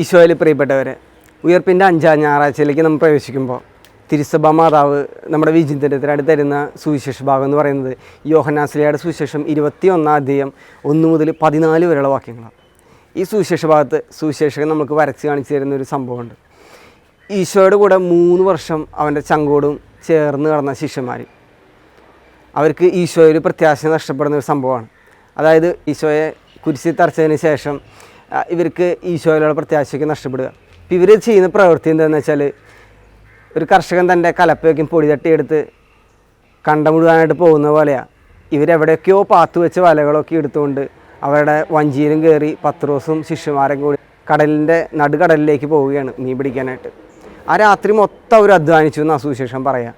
ഈശോയിൽ പ്രിയപ്പെട്ടവരെ ഉയർപ്പിന്റെ അഞ്ചാം ഞായറാഴ്ചയിലേക്ക് നമ്മൾ പ്രവേശിക്കുമ്പോൾ തിരുസഭ മാതാവ് നമ്മുടെ വിചിന്തനത്തിനായിട്ട് തരുന്ന സുവിശേഷ ഭാഗം എന്ന് പറയുന്നത് യോഹനാസ്ലിയുടെ സുവിശേഷം ഇരുപത്തി ഒന്നാം അധ്യയം ഒന്ന് മുതൽ പതിനാല് വരെയുള്ള വാക്യങ്ങളാണ്. ഈ സുവിശേഷ ഭാഗത്ത് സുവിശേഷകൻ നമുക്ക് വരച്ച് കാണിച്ചു തരുന്ന ഒരു സംഭവമുണ്ട്. ഈശോയുടെ കൂടെ മൂന്ന് വർഷം അവന്റെ ചങ്കോടും ചേർന്ന് കടന്ന ശിഷ്യന്മാർ അവർക്ക് ഈശോയിൽ പ്രത്യാശ നഷ്ടപ്പെടുന്ന ഒരു സംഭവമാണ്. അതായത് ഈശോയെ കുരിശി തറച്ചതിന് ശേഷം ഇവർക്ക് ഈശോയിലുള്ള പ്രത്യാശയ്ക്ക് നഷ്ടപ്പെടുക. അപ്പോൾ ഇവർ ചെയ്യുന്ന പ്രവൃത്തി എന്താണെന്ന് വെച്ചാൽ ഒരു കർഷകൻ തന്റെ കലപ്പയൊക്കെ പൊടി തട്ടിയെടുത്ത് കണ്ട മുഴുവാനായിട്ട് പോകുന്ന പോലെയാണ് ഇവരെവിടെയൊക്കെയോ പാത്തു വെച്ച വലകളൊക്കെ എടുത്തുകൊണ്ട് അവരുടെ വഞ്ചിയിലും കയറി പത്രോസും ശിഷ്യന്മാരും കൂടി കടലിന്റെ നടുകടലിലേക്ക് പോവുകയാണ് മീൻ പിടിക്കാനായിട്ട്. ആ രാത്രി മൊത്തം അവർ അധ്വാനിച്ചു എന്ന് അസോസിയേഷൻ പറയാം.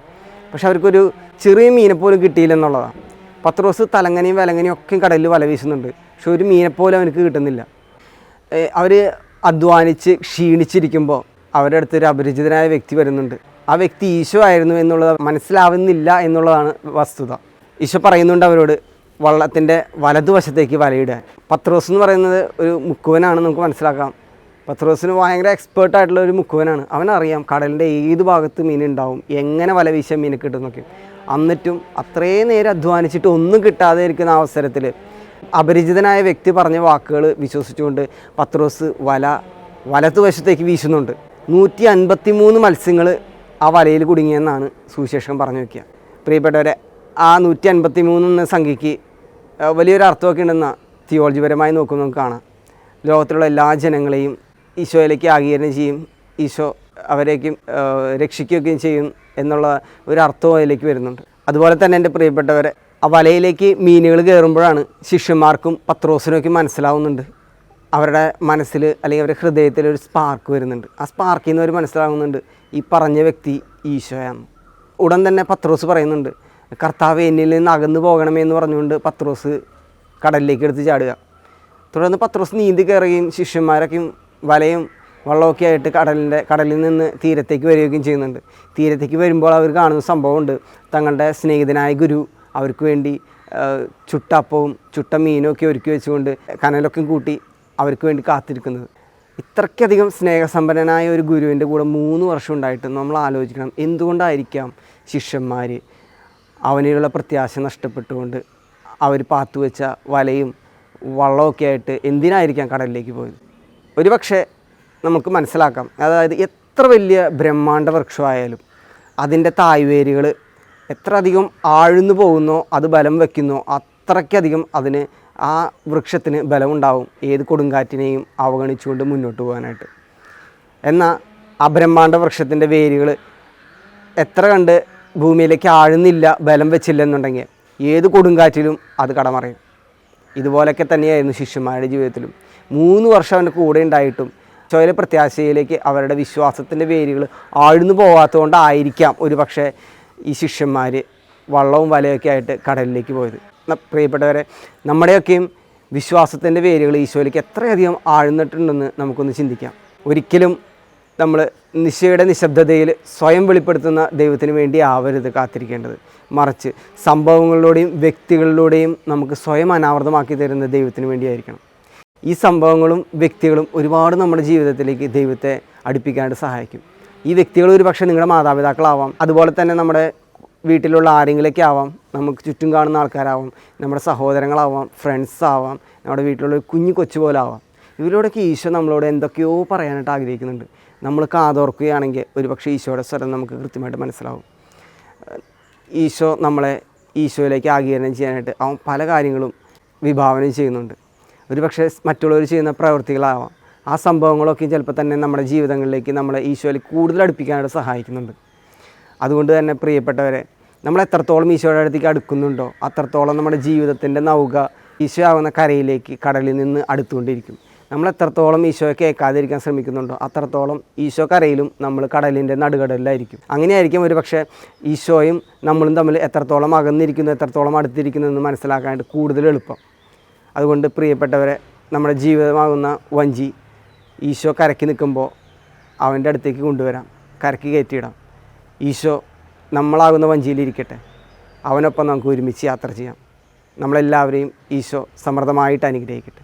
പക്ഷെ അവർക്കൊരു ചെറിയ മീനെപ്പോലും പോലും കിട്ടിയില്ലെന്നുള്ളതാണ് പത്രോസ് തലങ്ങനെയും വിലങ്ങനെയും ഒക്കെ കടലിൽ വല വീശുന്നുണ്ട്. പക്ഷെ ഒരു മീനെപ്പോലും പോലും അവനക്ക് കിട്ടുന്നില്ല. അവർ അധ്വാനിച്ച് ക്ഷീണിച്ചിരിക്കുമ്പോൾ അവരുടെ അടുത്ത് ഒരു അപരിചിതനായ വ്യക്തി വരുന്നുണ്ട്. ആ വ്യക്തി ഈശോ ആയിരുന്നു എന്നുള്ളത് മനസ്സിലാവുന്നില്ല എന്നുള്ളതാണ് വസ്തുത. ഈശോ പറയുന്നുണ്ട് അവരോട് വള്ളത്തിന്റെ വലതുവശത്തേക്ക് വലയിടാൻ പത്രോസ് എന്ന് പറയുന്നത് ഒരു മുക്കുവനാണ് നമുക്ക് മനസ്സിലാക്കാം. പത്രോസിന് ഭയങ്കര എക്സ്പേർട്ട് ആയിട്ടുള്ള ഒരു മുക്കുവനാണ്. അവനറിയാം കടലിന്റെ ഏത് ഭാഗത്ത് മീൻ ഉണ്ടാവും എങ്ങനെ വല വീശാൻ മീൻ കിട്ടുന്നൊക്കെ എന്നിട്ടും അത്രയും നേരം അധ്വാനിച്ചിട്ട് ഒന്നും കിട്ടാതെ ഇരിക്കുന്ന അവസരത്തിൽ അപരിചിതനായ വ്യക്തി പറഞ്ഞ വാക്കുകൾ വിശ്വസിച്ചുകൊണ്ട് പത്രോസ് വല വലത്തുവശത്തേക്ക് വീശുന്നുണ്ട്. നൂറ്റി അൻപത്തി മൂന്ന് മത്സ്യങ്ങൾ ആ വലയിൽ കുടുങ്ങിയെന്നാണ് സുവിശേഷം പറഞ്ഞു വയ്ക്കുക പ്രിയപ്പെട്ടവരെ ആ നൂറ്റി അൻപത്തി മൂന്ന് എന്ന സംഖ്യയ്ക്ക് വലിയൊരു അർത്ഥമൊക്കെ ഉണ്ടെന്ന തിയോളജിപരമായി നോക്കുമ്പോൾ നമുക്ക് കാണാം. ലോകത്തിലുള്ള എല്ലാ ജനങ്ങളെയും ഈശോയിലേക്ക് ആഗീരണം ചെയ്യും ഈശോ അവരേക്കും രക്ഷിക്കുകയും ചെയ്യും എന്നുള്ള ഒരു അർത്ഥവും അതിലേക്ക് വരുന്നുണ്ട്. അതുപോലെ തന്നെ എന്റെ പ്രിയപ്പെട്ടവരെ ആ വലയിലേക്ക് മീനുകൾ കയറുമ്പോഴാണ് ശിഷ്യന്മാർക്കും പത്രോസിനൊക്കെ മനസ്സിലാവുന്നുണ്ട്. അവരുടെ മനസ്സിൽ അല്ലെങ്കിൽ അവരുടെ ഹൃദയത്തിൽ ഒരു സ്പാർക്ക് വരുന്നുണ്ട്. ആ സ്പാർക്കിൽ നിന്ന് അവർ മനസ്സിലാകുന്നുണ്ട് ഈ പറഞ്ഞ വ്യക്തി ഈശോയാണ് ഉടൻ തന്നെ പത്രോസ് പറയുന്നുണ്ട് കർത്താവ് എന്നിൽ നിന്ന് അകന്നു പോകണമേ എന്ന് പറഞ്ഞുകൊണ്ട് പത്രോസ് കടലിലേക്ക് എടുത്ത് ചാടുക. തുടർന്ന് പത്രോസ് നീന്തി കയറുകയും ശിഷ്യന്മാരൊക്കെയും വലയും വള്ളമൊക്കെ ആയിട്ട് കടലിന്റെ കടലിൽ നിന്ന് തീരത്തേക്ക് വരികയും ചെയ്യുന്നുണ്ട്. തീരത്തേക്ക് വരുമ്പോൾ അവർ കാണുന്ന സംഭവമുണ്ട് തങ്ങളുടെ സ്നേഹിതനായ ഗുരു അവർക്ക് വേണ്ടി ചുട്ടപ്പവും ചുട്ട മീനും ഒക്കെ ഒരുക്കി വെച്ചുകൊണ്ട് കനലൊക്കെ കൂട്ടി അവർക്ക് വേണ്ടി കാത്തിരിക്കുന്നത്. ഇത്രയ്ക്കധികം സ്നേഹസമ്പന്നനായ ഒരു ഗുരുവിന്റെ കൂടെ മൂന്ന് വർഷം ഉണ്ടായിട്ട് നമ്മൾ ആലോചിക്കണം. എന്തുകൊണ്ടായിരിക്കാം ശിഷ്യന്മാർ അവനിലുള്ള പ്രത്യാശ നഷ്ടപ്പെട്ടുകൊണ്ട് അവർ പാത്തു വെച്ച വലയും വള്ളമൊക്കെ ആയിട്ട് എന്തിനായിരിക്കാം കടലിലേക്ക് പോയത്? ഒരു പക്ഷേ നമുക്ക് മനസ്സിലാക്കാം. അതായത് എത്ര വലിയ ബ്രഹ്മാണ്ഡ വൃക്ഷമായാലും അതിന്റെ തായ്വേരുകൾ എത്ര അധികം ആഴ്ന്നു പോകുന്നോ അത് ബലം വയ്ക്കുന്നോ അത്രയ്ക്കധികം അതിന് ആ വൃക്ഷത്തിന് ബലമുണ്ടാവും. ഏത് കൊടുങ്കാറ്റിനെയും അവഗണിച്ചുകൊണ്ട് മുന്നോട്ട് പോകാനായിട്ട്. എന്നാൽ ആ ബ്രഹ്മാണ്ട വൃക്ഷത്തിന്റെ വേരുകൾ എത്ര കണ്ട് ഭൂമിയിലേക്ക് ആഴുന്നില്ല ബലം വെച്ചില്ലെന്നുണ്ടെങ്കിൽ ഏത് കൊടുങ്കാറ്റിലും അത് കടമറയും. ഇതുപോലൊക്കെ തന്നെയായിരുന്നു ശിഷ്യന്മാരുടെ ജീവിതത്തിലും. മൂന്ന് വർഷം അവന്റെ കൂടെ ഉണ്ടായിട്ടും ചോയിലെ പ്രത്യാശയിലേക്ക് അവരുടെ വിശ്വാസത്തിന്റെ വേരുകൾ ആഴ്ന്നു പോകാത്തതുകൊണ്ടായിരിക്കാം ഒരു പക്ഷേ ഈ ശിഷ്യന്മാർ വള്ളവും വലയൊക്കെ ആയിട്ട് കടലിലേക്ക് പോയത്. പ്രിയപ്പെട്ടവരെ നമ്മുടെയൊക്കെയും വിശ്വാസത്തിന്റെ വേരുകൾ ഈശോയിലേക്ക് എത്രയധികം ആഴ്ന്നിട്ടുണ്ടെന്ന് നമുക്കൊന്ന് ചിന്തിക്കാം. ഒരിക്കലും നമ്മൾ നിശയുടെ നിശബ്ദതയിൽ സ്വയം വെളിപ്പെടുത്തുന്ന ദൈവത്തിന് വേണ്ടി ആവരുത് കാത്തിരിക്കേണ്ടത്. മറിച്ച് സംഭവങ്ങളിലൂടെയും വ്യക്തികളിലൂടെയും നമുക്ക് സ്വയം അനാവൃതമാക്കി തരുന്ന ദൈവത്തിന് വേണ്ടിയായിരിക്കണം. ഈ സംഭവങ്ങളും വ്യക്തികളും ഒരുപാട് നമ്മുടെ ജീവിതത്തിലേക്ക് ദൈവത്തെ അടുപ്പിക്കാനായിട്ട് സഹായിക്കും. ഈ വ്യക്തികൾ ഒരു പക്ഷേ നിങ്ങളുടെ മാതാപിതാക്കളാവാം. അതുപോലെ തന്നെ നമ്മുടെ വീട്ടിലുള്ള ആരെങ്കിലൊക്കെ ആവാം. നമുക്ക് ചുറ്റും കാണുന്ന ആൾക്കാരാവാം. നമ്മുടെ സഹോദരങ്ങളാവാം. ഫ്രണ്ട്സ് ആവാം. നമ്മുടെ വീട്ടിലുള്ള ഒരു കുഞ്ഞു കൊച്ചു പോലെ ആവാം. ഇവരോടൊക്കെ ഈശോ നമ്മളോട് എന്തൊക്കെയോ പറയാനായിട്ട് ആഗ്രഹിക്കുന്നുണ്ട്. നമ്മൾ കാതോർക്കുകയാണെങ്കിൽ ഒരു പക്ഷേ ഈശോയുടെ സ്വരം നമുക്ക് കൃത്യമായിട്ട് മനസ്സിലാവും. ഈശോ നമ്മളെ ഈശോയിലേക്ക് ആഗീരണം ചെയ്യാനായിട്ട് അവൻ പല കാര്യങ്ങളും വിഭാവനം ചെയ്യുന്നുണ്ട്. ഒരു പക്ഷേ മറ്റുള്ളവർ ചെയ്യുന്ന പ്രവൃത്തികളാവാം. ആ സംഭവങ്ങളൊക്കെ ചിലപ്പോൾ തന്നെ നമ്മുടെ ജീവിതങ്ങളിലേക്ക് നമ്മളെ ഈശോയിൽ കൂടുതൽ അടുപ്പിക്കാനായിട്ട് സഹായിക്കുന്നുണ്ട്. അതുകൊണ്ട് തന്നെ പ്രിയപ്പെട്ടവരെ നമ്മൾ എത്രത്തോളം ഈശോയുടെ അടുത്തേക്ക് അടുക്കുന്നുണ്ടോ അത്രത്തോളം നമ്മുടെ ജീവിതത്തിന്റെ നൗക ഈശോ ആവുന്ന കരയിലേക്ക് കടലിൽ നിന്ന് അടുത്തുകൊണ്ടിരിക്കും. നമ്മൾ എത്രത്തോളം ഈശോയെ കേൾക്കാതിരിക്കാൻ ശ്രമിക്കുന്നുണ്ടോ അത്രത്തോളം ഈശോ കരയിലും നമ്മൾ കടലിന്റെ നടുകടലിലായിരിക്കും. അങ്ങനെയായിരിക്കും ഒരു പക്ഷേ ഈശോയും നമ്മളും തമ്മിൽ എത്രത്തോളം അകന്നിരിക്കുന്നു എത്രത്തോളം അടുത്തിരിക്കുന്നു എന്ന് മനസ്സിലാക്കാനായിട്ട് കൂടുതൽ എളുപ്പം. അതുകൊണ്ട് പ്രിയപ്പെട്ടവരെ നമ്മുടെ ജീവിതമാകുന്ന വഞ്ചി ഈശോ കരക്കി നിൽക്കുമ്പോൾ അവന്റെ അടുത്തേക്ക് കൊണ്ടുവരാം കരക്കി കയറ്റിയിടാം. ഈശോ നമ്മളാകുന്ന വഞ്ചിയിലിരിക്കട്ടെ അവനൊപ്പം നമുക്ക് ഒരുമിച്ച് യാത്ര ചെയ്യാം. നമ്മളെല്ലാവരെയും ഈശോ സമൃദ്ധമായിട്ട് അനുഗ്രഹിക്കട്ടെ.